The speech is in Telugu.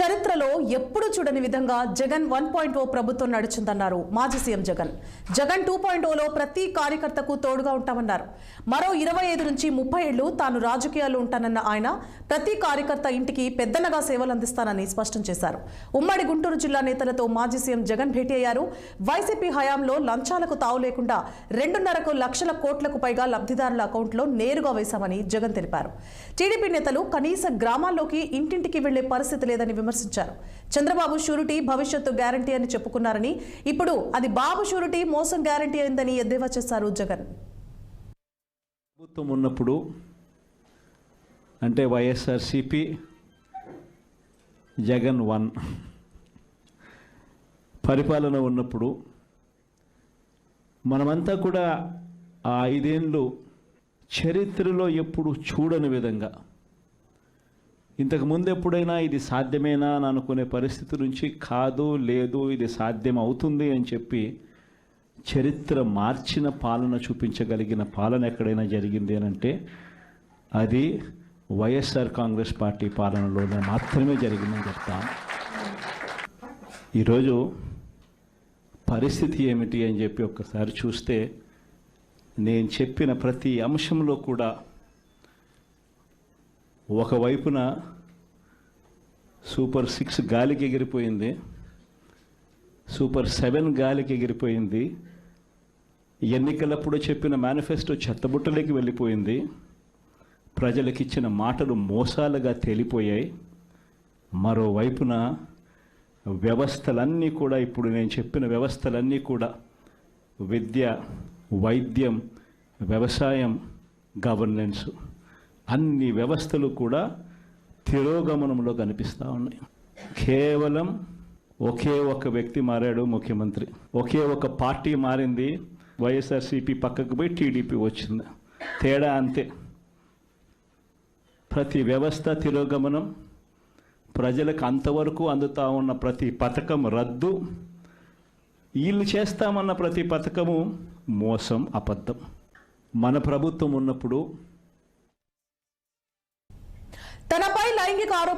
చరిత్రలో ఎప్పుడు చూడని విధంగా జగన్ వన్ పాయింట్ ఓ ప్రభుత్వం నడిచిందన్నారు మాజీ CM Jagan. Jagan two point Ola ప్రతి కార్యకర్తకు తోడుగా ఉంటామన్నారు. మరో ఇరవై ఐదు నుంచి ముప్పై ఏళ్ళు తాను రాజకీయాల్లో ఉంటానన్న ఆయన ప్రతి కార్యకర్త ఇంటికి పెద్దనగా సేవలు అందిస్తానని స్పష్టం చేశారు. ఉమ్మడి గుంటూరు జిల్లా నేతలతో మాజీ సీఎం జగన్ భేటీ అయ్యారు. వైసీపీ హయాంలో లంచాలకు తావు లేకుండా రెండున్నరకు లక్షల కోట్లకు పైగా లబ్ధిదారుల అకౌంట్లో నేరుగా వేశామని జగన్ తెలిపారు. టీడీపీ నేతలు కనీస గ్రామాల్లోకి ఇంటింటికి వెళ్ళే పరిస్థితి లేదని విమర్శించారు విమర్శించారు. చంద్రబాబు షూరిటీ భవిష్యత్తు గ్యారంటీ అని చెప్పుకున్నారని ఇప్పుడు అది బాబు షూరిటీ మోసం గ్యారంటీ అయిందని ఎద్దేవా చేశారు జగన్. ప్రభుత్వం ఉన్నప్పుడు అంటే వైఎస్ఆర్సిపి జగన్ వన్. పరిపాలన ఉన్నప్పుడు మనమంతా కూడా ఆ ఐదేళ్ళు చరిత్రలో ఎప్పుడు చూడని విధంగా ఇంతకు ముందు ఎప్పుడైనా ఇది సాధ్యమేనా అని అనుకునే పరిస్థితి నుంచి కాదు లేదు ఇది సాధ్యం అవుతుంది అని చెప్పి చరిత్ర మార్చిన పాలన చూపించగలిగిన పాలన ఎక్కడైనా జరిగింది అంటే అది వైఎస్ఆర్ కాంగ్రెస్ పార్టీ పాలనలోనే మాత్రమే జరిగిందని చెప్తాను ఈరోజు పరిస్థితి ఏమిటి అని చెప్పి ఒక్కసారి చూస్తే నేను చెప్పిన ప్రతి అంశంలో కూడా ఒకవైపున సూపర్ సిక్స్ గాలికి ఎగిరిపోయింది. సూపర్ సెవెన్ గాలికి ఎగిరిపోయింది. ఎన్నికలప్పుడు చెప్పిన మేనిఫెస్టో చెత్తబుట్టలోకి వెళ్ళిపోయింది. ప్రజలకు ఇచ్చిన మాటలు మోసాలుగా తేలిపోయాయి. మరోవైపున వ్యవస్థలన్నీ కూడా ఇప్పుడు నేను చెప్పిన వ్యవస్థలన్నీ కూడా విద్య వైద్యం వ్యవసాయం గవర్నెన్స్ అన్ని వ్యవస్థలు కూడా తిరోగమనంలో కనిపిస్తూ ఉన్నాయి. కేవలం ఒకే ఒక వ్యక్తి మారాడు ముఖ్యమంత్రి. ఒకే ఒక పార్టీ మారింది. వైఎస్ఆర్సీపీ పక్కకు పోయి టీడీపీ వచ్చింది. తేడా అంతే. ప్రతి వ్యవస్థ తిరోగమనం ప్రజలకు అంతవరకు అందుతా ఉన్న ప్రతి పథకం రద్దు వీళ్ళు చేస్తామన్న ప్రతి పథకము మోసం అబద్ధం. మన ప్రభుత్వం ఉన్నప్పుడు तनापाई लैंगिक आरोप